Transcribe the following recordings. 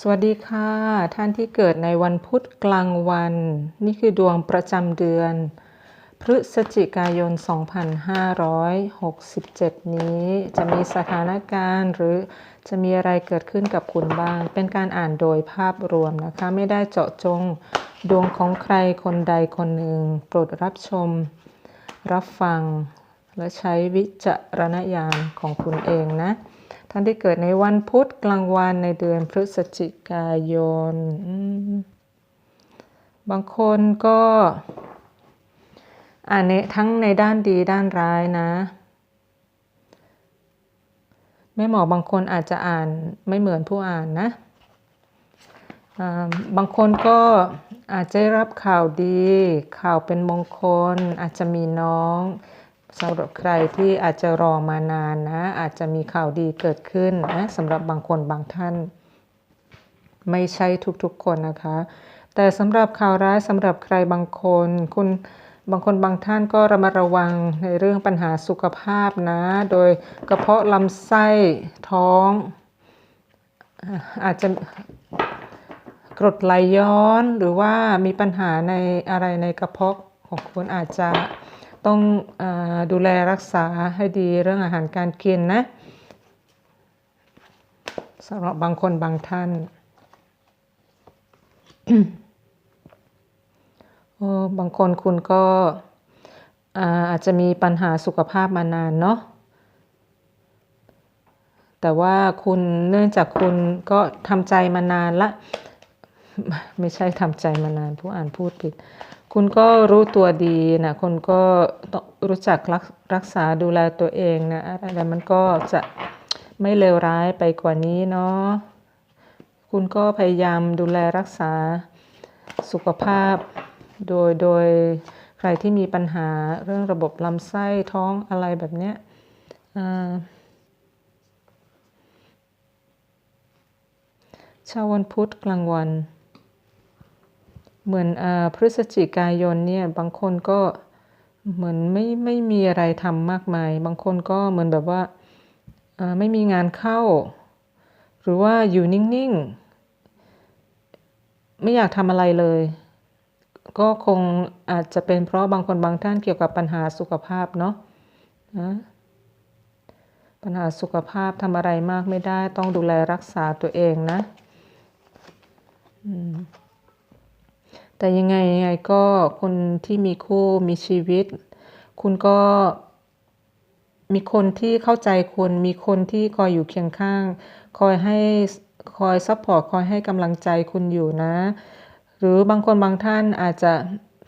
สวัสดีค่ะ ท่านที่เกิดในวันพุธกลางวัน นี่คือดวงประจำเดือน พฤศจิกายน 2567 นี้จะมีสถานการณ์หรือจะมีอะไรเกิดขึ้นกับคุณบ้าง เป็นการอ่านโดยภาพรวมนะคะ ไม่ได้เจาะจงดวงของใครคนใดคนหนึ่ง โปรดรับชม รับฟัง และใช้วิจารณญาณของคุณเองนะ ท่านที่เกิดในวันพุธกลางวันในเดือนพฤศจิกายน บางคนก็อ่านในทั้งในด้านดีด้านร้ายนะแม่หมอบางคนอาจจะอ่านไม่เหมือนผู้อ่านนะบางคนก็อาจจะรับข่าวดี ข่าวเป็นมงคล อาจจะมีน้อง สำหรับใครที่อาจจะรอมานานนะ อาจจะมีข่าวดีเกิดขึ้นนะสำหรับบางคนบางท่าน ไม่ใช่ทุกๆคนนะคะ แต่สำหรับข่าวร้ายสำหรับใครบางคน คุณบางคนบางท่านก็ระมัดระวังในเรื่องปัญหาสุขภาพนะ โดยกระเพาะลำไส้ท้อง อาจจะกรดไหลย้อนหรือว่ามีปัญหาในอะไรในกระเพาะของคุณอาจจะ ต้องอดูแลรักษาให้ดีเรื่องอาหารการกินนะสำหรับบางคนบางท่าน บางคนคุณก็อาจจะมีปัญหาสุขภาพมานานเนาะ แต่ว่าคุณเนื่องจากคุณก็ทำใจมานานละ ไม่ใช่ทำใจมานานผู้อ่านพูดผิด คุณก็รู้ตัวดีนะคุณก็ต้องรู้จักรักรักษาดูแลตัวเองนะอะไรมันก็จะไม่เลวร้ายไปกว่านี้เนาะคุณก็พยายามดูแลรักษาสุขภาพ โดยโดยใครที่มีปัญหาเรื่องระบบลำไส้ท้องอะไรแบบเนี้ยชาววันพุธกลางวัน เหมือนอพฤศจิกายนเนี่ยบางคนก็เหมือนไม่ไม่มีอะไรทำมากมาย บางคนก็เหมือนแบบว่าไม่มีงานเข้า หรือว่าอยู่นิ่งๆ ไม่อยากทำอะไรเลย ก็คงอาจจะเป็นเพราะบางคนบางท่านเกี่ยวกับปัญหาสุขภาพเนาะนะปัญหาสุขภาพทำอะไรมากไม่ได้ ต้องดูแลรักษาตัวเองนะ อืม แต่ยังไงยังไงก็คนที่มีคู่มีชีวิต คุณก็มีคนที่เข้าใจคุณมีคนที่คอยอยู่เคียงข้าง คอยให้คอยซัพพอร์ตคอยให้กำลังใจคุณอยู่นะ หรือบางคนบางท่านอาจจะ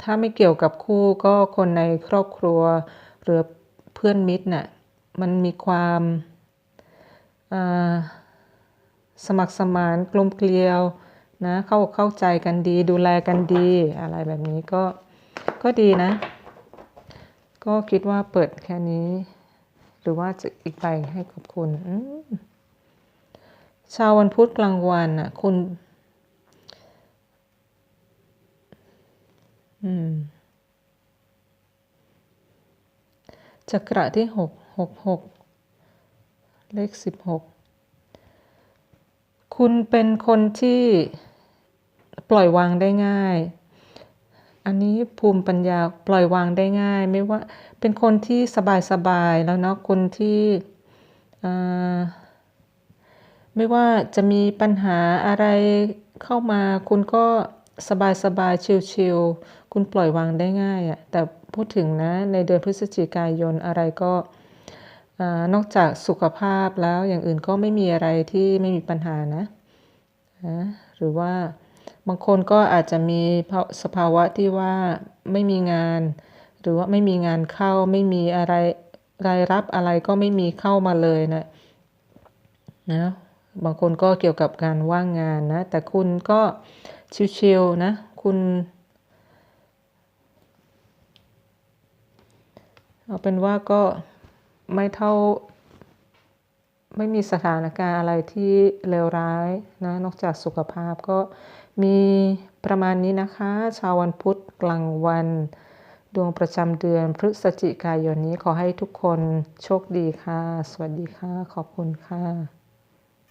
ถ้าไม่เกี่ยวกับคู่ก็คนในครอบครัว หรือเพื่อนมิตรนะ่ะมันมีความสมัครสมานกลมเกลียว นะเข้าเข้าใจกันดี ดูแลกันดี อะไรแบบนี้ก็ก็ดีนะ ก็คิดว่าเปิดแค่นี้ หรือว่าจะอีกใบให้ขอบคุณชาววันพุธกลางวันอะ คุณ อืมจักระที่หกหกหกเลขสิบหกคุณเป็นคนที่ ปล่อยวางได้ง่าย อันนี้ภูมิปัญญาปล่อยวางได้ง่าย ไม่ว่าเป็นคนที่สบายๆแล้วเนาะคนที่ไม่ว่าจะมีปัญหาอะไรเข้ามาคุณก็สบายๆชิลๆคุณปล่อยวางได้ง่ายอะแต่พูดถึงนะในเดือนพฤศจิกายนอะไรก็นอกจากสุขภาพแล้วอย่างอื่นก็ไม่มีอะไรที่ไม่มีปัญหานะ หรือว่า บางคนก็อาจจะมีสภาวะที่ว่าไม่มีงาน หรือว่าไม่มีงานเข้าไม่มีอะไรรายรับอะไรก็ไม่มีเข้ามาเลยนะนะบางคนก็เกี่ยวกับการว่างงานนะ แต่คุณก็ชิวๆนะ คุณเอาเป็นว่าก็ไม่เท่า ไม่มีสถานการณ์อะไรที่เลวร้ายนะ นอกจากสุขภาพก็ มีประมาณนี้นะคะ ชาววันพุธกลางวัน ดวงประจำเดือนพฤศจิกายนนี้ขอให้ทุกคนโชคดีค่ะ สวัสดีค่ะ ขอบคุณค่ะ